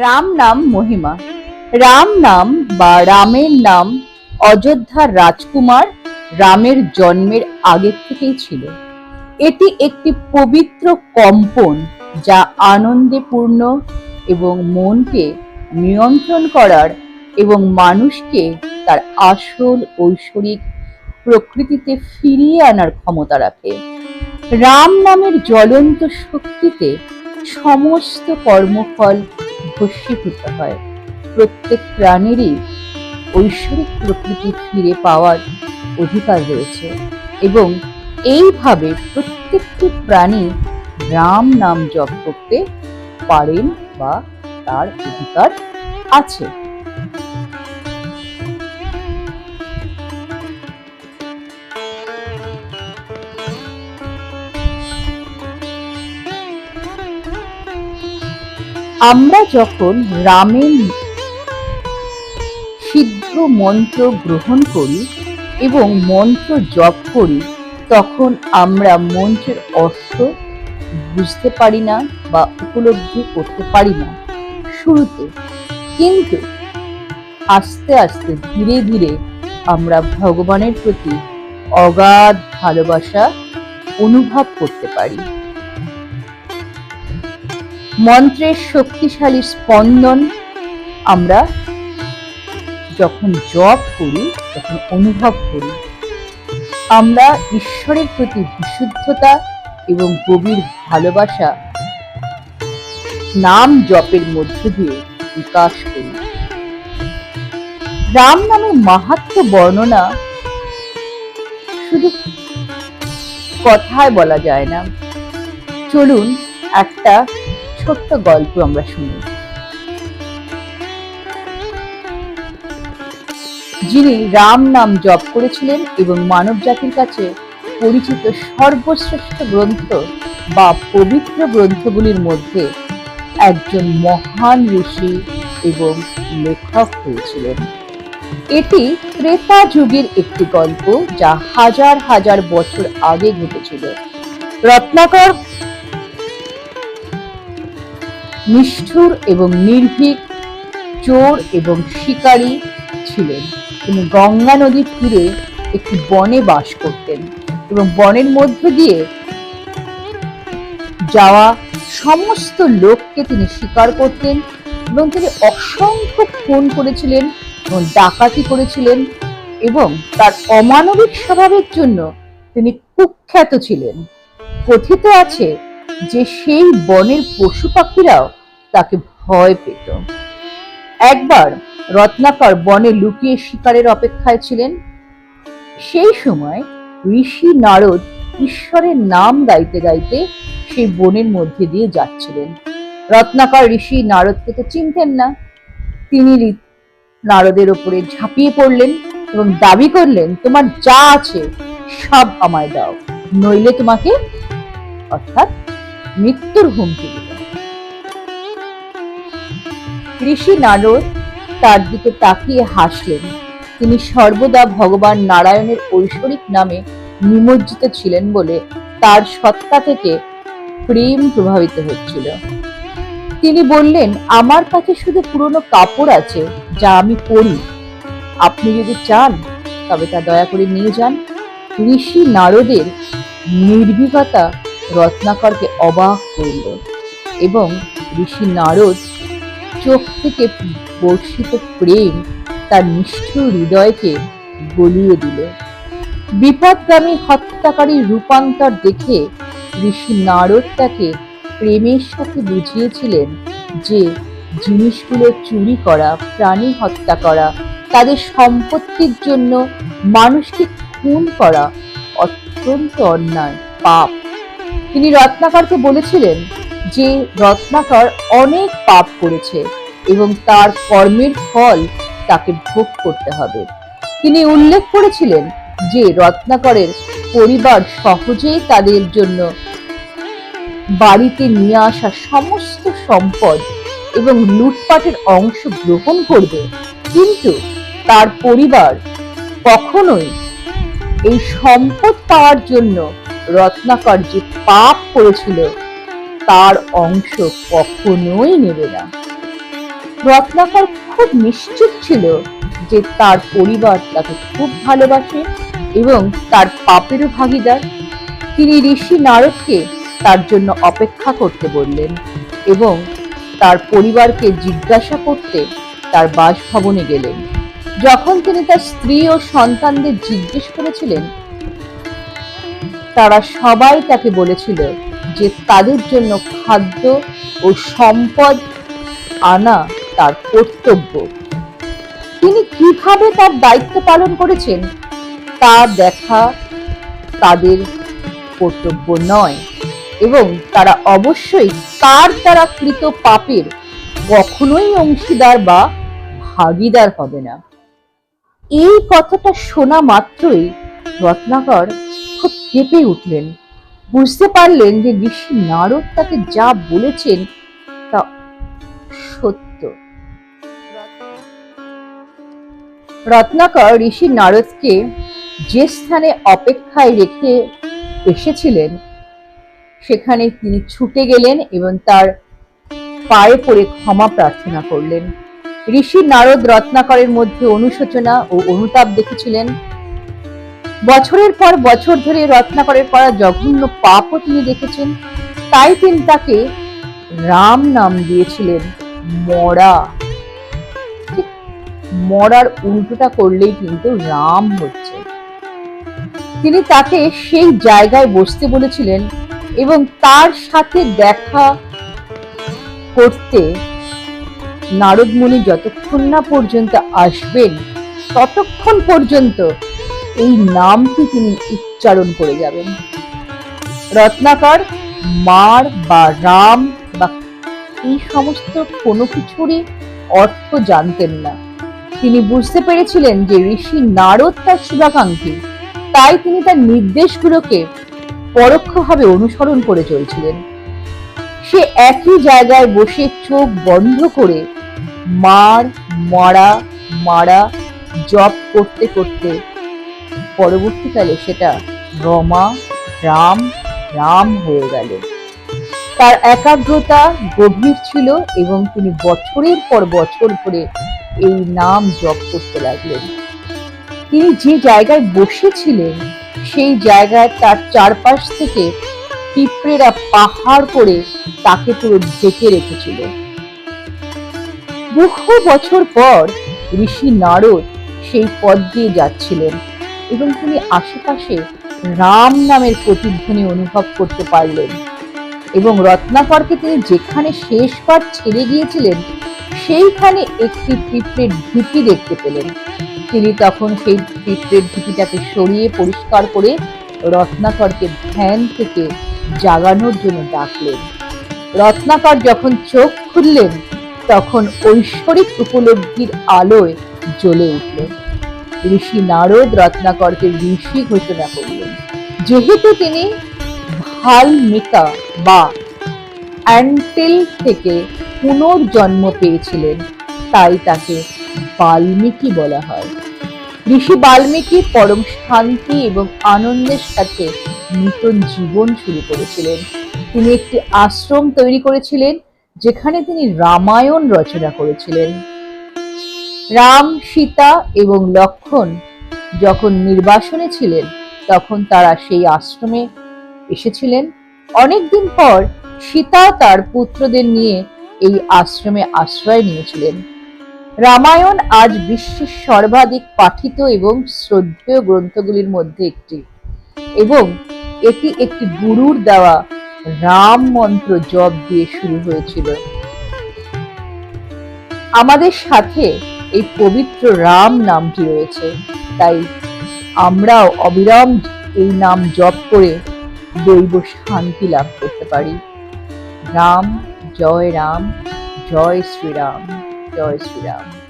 রাম নাম মহিমা। রাম নাম বা রামের নাম অযোধ্যার রাজকুমার রামের জন্মের আগের থেকেই ছিল। এটি একটি পবিত্র কম্পন যা আনন্দে পূর্ণ এবং মনকে নিয়ন্ত্রণ করার এবং মানুষকে তার আসল ঐশ্বরিক প্রকৃতিতে ফিরিয়ে আনার ক্ষমতা রাখে। রাম নামের জ্বলন্ত শক্তিতে সমস্ত কর্মফল ভস্মীভূত হয়। প্রত্যেক প্রাণীরই ঐশ্বরিক প্রকৃতি ফিরে পাওয়ার অধিকার রয়েছে এবং এইভাবে প্রত্যেকটি প্রাণী রাম নাম জপ করতে পারেন বা তার অধিকার আছে। আমরা যখন রামের সিদ্ধ মন্ত্র গ্রহণ করি এবং মন্ত্র জপ করি, তখন আমরা মন্ত্রের অর্থ বুঝতে পারি না বা উপলব্ধি করতে পারি না শুরুতে। কিন্তু আস্তে আস্তে ধীরে ধীরে আমরা ভগবানের প্রতি অগাধ ভালোবাসা অনুভব করতে পারি। মন্ত্রের শক্তিশালী স্পন্দন। আমরা যখন জপ করি, তখন অনুভব করি। আমরা ঈশ্বরের প্রতি বিশুদ্ধতা এবং গভীর ভালোবাসা নাম জপের মধ্য দিয়ে বিকাশ করি। রাম নামের মাহাত্ম বর্ণনা শুধু কথায় বলা যায় না। চলুন একটা ছোট্ট গল্প আমরা শুনি। যিনি রাম নাম জপ করেছিলেন এবং মানব জাতির কাছে পরিচিত সর্বশ্রেষ্ঠ গ্রন্থ বা পবিত্র গ্রন্থগুলির মধ্যে একজন মহান ঋষি এবং লেখক হয়েছিলেন। এটি ত্রেতা যুগের একটি গল্প যা হাজার হাজার বছর আগে ঘটেছিল। রত্নাকর নিষ্ঠুর এবং নির্ভীক, চোর এবং শিকারী ছিলেন। তিনি গঙ্গা নদীর তীরে একটি বনে বাস করতেন এবং বনের মধ্য দিয়ে যাওয়া সমস্ত লোককে তিনি স্বীকার করতেন এবং তিনি অসংখ্য খুন করেছিলেন এবং ডাকাতি করেছিলেন এবং তার অমানবিক স্বভাবের জন্য তিনি কুখ্যাত ছিলেন। কথিত আছে যে সেই বনের পশু পাখিরাও তাকে ভয় পেত। একবার রত্নাকর বনে লুকিয়ে শিকারের অপেক্ষায় ছিলেন। সেই সময় ঋষি নারদ ঈশ্বরের নাম গাইতে গাইতে সেই বনের মধ্যে দিয়ে যাচ্ছিলেন। রত্নাকর ঋষি নারদকে তো চিনতেন না। তিনি নারদের ওপরে ঝাঁপিয়ে পড়লেন এবং দাবি করলেন, তোমার যা আছে সব আমায় দাও, নইলে তোমাকে অর্থাৎ মৃত্যুর হুমকি দিল। ঋষি নারদ তার দিকে তাকিয়ে হাসলেন। তিনি সর্বদা ভগবান নারায়ণের ঐশ্বরিক নামে নিমজ্জিত ছিলেন বলে তার সত্তা থেকে প্রেম প্রভাবিত হচ্ছিল। তিনি বললেন, আমার কাছে শুধু পুরনো কাপড় আছে, যা আমি পরি। আপনি যদি চান, তবে তা দয়া করে নিয়ে যান। ঋষি নারদের নির্ভীকতা রত্নাকরকে অবাক করল এবং ঋষি নারদ চোখ থেকে বর্ষিত প্রেম তার নিষ্ঠুর হৃদয়কে গলিয়ে দিল। বিপদগামী হত্যাকারী রূপান্তর দেখে ঋষি নারদ তাকে প্রেমের সাথে বুঝিয়েছিলেন যে জিনিসগুলো চুরি করা, প্রাণী হত্যা করা, তাদের সম্পত্তির জন্য মানুষকে খুন করা অত্যন্ত অন্যায়, পাপ। তিনি রত্নাকরকে বলেছিলেন যে রত্নাকর অনেক পাপ করেছে এবং তার কর্মের ফল তাকে ভোগ করতে হবে। তিনি উল্লেখ করেছিলেন যে রত্নাকরের পরিবার সহজেই তাদের জন্য বাড়িতে নিয়ে আসা সমস্ত সম্পদ এবং লুটপাটের অংশ গ্রহণ করবে। কিন্তু তার পরিবার কখনোই এই সম্পদ পাওয়ার জন্য রত্নাকর যে পাপ করেছিল, তার অংশ কখনোই নেবে না। রত্নাকর খুব নিশ্চিত ছিল যে তার পরিবার তাকে খুব ভালোবাসে এবং তার পাপেরও ভাগিদার। তিনি ঋষি নারদকে তার জন্য অপেক্ষা করতে বললেন এবং তার পরিবারকে জিজ্ঞাসা করতে তার বাসভবনে গেলেন। যখন তিনি তার স্ত্রী ও সন্তানদের জিজ্ঞেস করেছিলেন তারা সবাই তাকে বলেছিল যে তাদের জন্য খাদ্য ও সম্পদ আনা তার কর্তব্য। তিনি কীভাবে তার দায়িত্ব পালন করেছেন, তা দেখা তাদের কর্তব্য নয় এবং তারা অবশ্যই তার দ্বারা কৃত পাপের কখনোই অংশীদার বা ভাগিদার হবে না। এই কথাটা শোনা মাত্রই রত্নাকর খুব কেঁপে উঠলেন। বুঝতে পারলেন যে ঋষি নারদ তাকে যা বলেছেন তা সত্য। রত্নাকর ঋষি নারদকে যে স্থানে অপেক্ষায় রেখে এসেছিলেন, সেখানে তিনি ছুটে গেলেন এবং তার পায়ে পড়ে ক্ষমা প্রার্থনা করলেন। ঋষি নারদ রত্নাকরের মধ্যে অনুশোচনা ও অনুতাপ দেখেছিলেন। বছরের পর বছর ধরে রত্নাকরের করা জঘন্য পাপও তিনি দেখেছেন। তাই তিনি তাকে রাম নাম দিয়েছিলেন, মরা। মরার উল্টোটা করলেই কিন্তু রাম হচ্ছে। তিনি তাকে সেই জায়গায় বসতে বলেছিলেন এবং তার সাথে দেখা করতে নারদমণি যতক্ষণ না পর্যন্ত আসবেন, ততক্ষণ পর্যন্ত এই নামটি তিনি উচ্চারণ করে যাবেন। রত্নাকর, মার বা রাম বা এই সমস্ত কোনো কিছুরই অর্থ জানতেন না। তিনি বুঝতে পেরেছিলেন যে ঋষি নারদ তার শুভাকাঙ্ক্ষী। তাই তিনি তার নির্দেশগুলোকে পরোক্ষভাবে অনুসরণ করে চলছিলেন। সে একই জায়গায় বসে চোখ বন্ধ করে মার, মারা মারা, জপ করতে করতে পরবর্তীকালে সেটা রমা, রাম রাম হয়ে গেল। তার একাগ্রতা গভীর ছিল এবং তিনি বছরের পর বছর ধরে এই নাম জপ করতে লাগলেন। তিনি যে জায়গায় বসেছিলেন, সেই জায়গায় তার চারপাশ থেকে পিঁপড়েরা পাহাড় করে তাকে পুরো ঢেকে রেখেছিল। বহু বছর পর ঋষি নারদ সেই পথ দিয়ে যাচ্ছিলেন। এবং তিনি আশেপাশে রাম নামের প্রতিধ্বনি অনুভব করতে পারলেন। এবং রত্নাকরকে তিনি যেখানে শেষবার ছেড়ে গিয়েছিলেন, সেইখানে একটি পিঁপড়ের ঢিপি দেখতে পেলেন। তিনি তখন সেই পিঁপড়ের ঢিপিটাকে সরিয়ে পরিষ্কার করে রত্নাকরকে ধ্যান থেকে জাগানোর জন্য ডাকলেন। রত্নাকর যখন চোখ খুললেন, তখন ঐশ্বরিক উপলব্ধির আলোয় জ্বলে উঠল ঋষি নারদ রত্নাকরকে ঋষি ঘোষণা করলেন। যেহেতু তিনি ভালমিকা বা অ্যান্টেল থেকে পুনর্জন্ম পেয়েছিলেন, তাই তাকে বাল্মীকি বলা হয়। ঋষি বাল্মীকি পরম শান্তি এবং আনন্দের সাথে নূতন জীবন শুরু করেছিলেন। তিনি একটি আশ্রম তৈরি করেছিলেন, যেখানে তিনি রামায়ণ রচনা করেছিলেন। রাম, সীতা এবং লক্ষণ যখন নির্বাসনে ছিলেন, তখন তারা সেই আশ্রমে এসেছিলেন। অনেকদিন পর সীতা তার পুত্রদের নিয়ে এই আশ্রমে আশ্রয় নিয়েছিলেন। রামায়ণ আজ বিশ্বের সর্বাধিক পাঠিত এবং শ্রদ্ধেয় গ্রন্থগুলির মধ্যে একটি এবং এটি একটি গুরুর দেওয়া রাম মন্ত্র জপ দিয়ে শুরু হয়েছিল। আমাদের সাথে এই পবিত্র রাম নামটি রয়েছে? তাই আমরাও অবিরাম এই নাম জপ করে দৈব শান্তি লাভ করতে পারি। রাম, জয় রাম, জয় শ্রীরাম জয় শ্রীরাম।